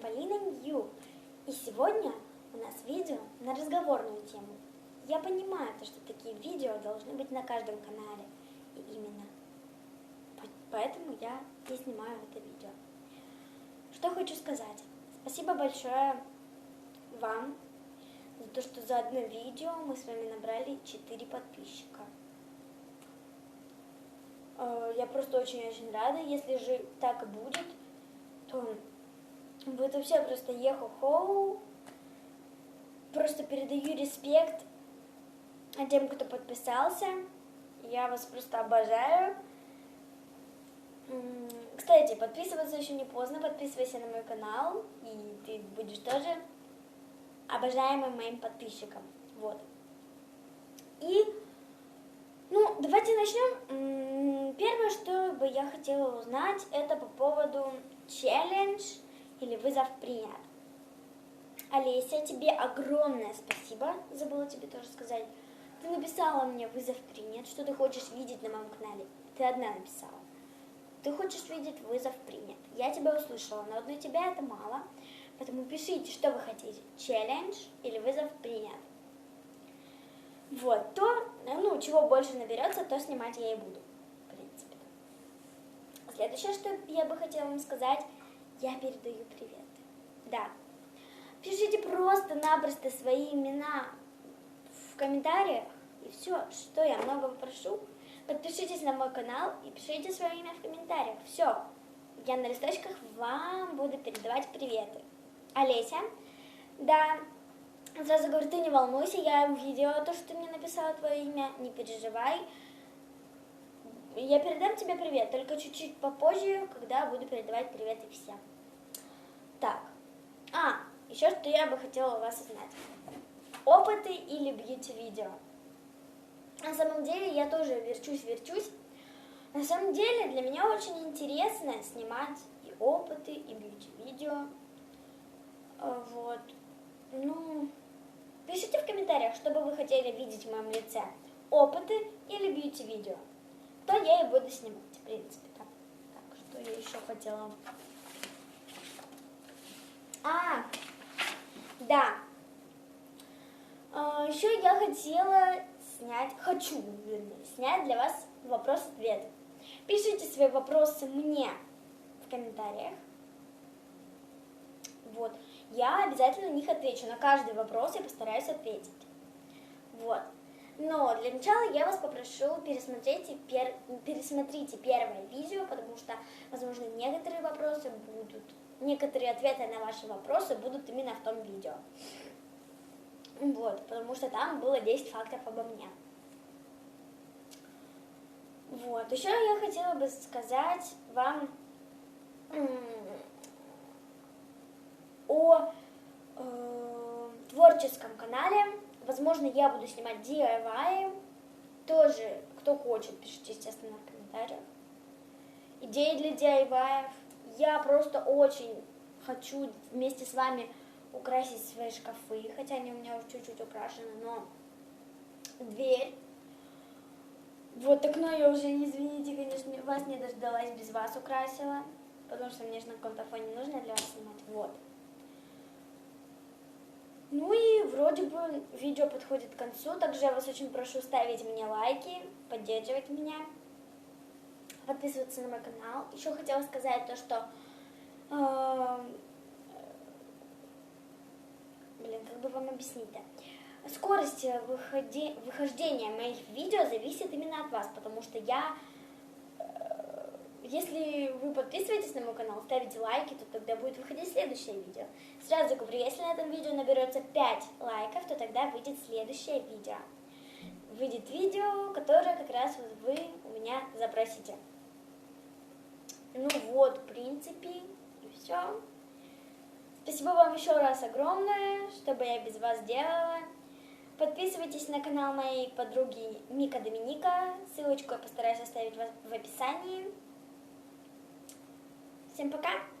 Полина Нью. И сегодня у нас видео на разговорную тему. Я понимаю, то, что такие видео должны быть на каждом канале. И именно поэтому я и снимаю это видео. Что хочу сказать. Спасибо большое вам за то, что за одно видео мы с вами набрали 4 подписчика. Э, я просто очень-очень рада. Если же так и будет, то будет все просто ехо-хоу. Просто передаю респект тем, кто подписался. Я вас просто обожаю. Кстати, подписываться еще не поздно, подписывайся на мой канал, и ты будешь тоже обожаемым моим подписчиком. Вот. И, ну, давайте начнем. Первое, что бы я хотела узнать, это по поводу челлендж или вызов принят. Олеся, тебе огромное спасибо, забыла тебе тоже сказать. Ты написала мне вызов принят, что ты хочешь видеть на моем канале. Ты одна написала. Ты хочешь видеть вызов принят. Я тебя услышала, но одной тебя это мало. Поэтому пишите, что вы хотите. Челлендж или вызов принят. Вот, то, ну, чего больше наберется, то снимать я и буду, в принципе. Следующее, что я бы хотела вам сказать, я передаю привет. Да. Пишите просто-напросто свои имена в комментариях, и все, что я много прошу. Подпишитесь на мой канал и пишите свое имя в комментариях. Все, я на листочках вам буду передавать приветы. Олеся, да, сразу говорю, ты не волнуйся, я увидела то, что ты мне написала твое имя, не переживай. Я передам тебе привет, только чуть-чуть попозже, когда буду передавать приветы всем. Так, а, еще что я бы хотела у вас узнать. Опыты или бьюти-видео? На самом деле я тоже верчусь-верчусь. На самом деле для меня очень интересно снимать и опыты, и бьюти-видео. А, вот. Ну, пишите в комментариях, что бы вы хотели видеть в моем лице. Опыты или бьюти-видео. То я и буду снимать, в принципе. Так, так что я еще хотела... А, да. А, еще я хотела снять, хочу, вернее, снять для вас вопрос-ответ. Пишите свои вопросы мне в комментариях. Вот. Я обязательно на них отвечу. На каждый вопрос я постараюсь ответить. Вот. Но для начала я вас попрошу пересмотреть, пер, пересмотрите первое видео, потому что, возможно, некоторые вопросы будут, некоторые ответы на ваши вопросы будут именно в том видео. Вот, потому что там было 10 фактов обо мне. Вот, еще я хотела бы сказать вам о э, творческом канале. Возможно, я буду снимать DIY. Тоже, кто хочет, пишите, естественно, в комментариях. Идеи для DIY. Я просто очень хочу вместе с вами украсить свои шкафы, хотя они у меня уже чуть-чуть украшены, но дверь. Вот окно я уже, извините, конечно, вас не дождалась, без вас украсила, потому что мне же на каком-то фоне нужно для вас снимать. Вот. Ну и вроде бы видео подходит к концу, также я вас очень прошу ставить мне лайки, поддерживать меня, подписываться на мой канал. Еще хотела сказать то, что э, блин, как бы вам объяснить-то? Скорость выходи, выхождения моих видео зависит именно от вас, потому что я, э, если вы подписываетесь на мой канал, ставите лайки, то тогда будет выходить следующее видео. Сразу говорю, если на этом видео наберется 5 лайков, то тогда выйдет следующее видео. Выйдет видео, которое как раз вот вы у меня запросите. Ну вот, в принципе, и все. Спасибо вам еще раз огромное, что бы я без вас делала. Подписывайтесь на канал моей подруги Мика Доминика. Ссылочку я постараюсь оставить в описании. Всем пока!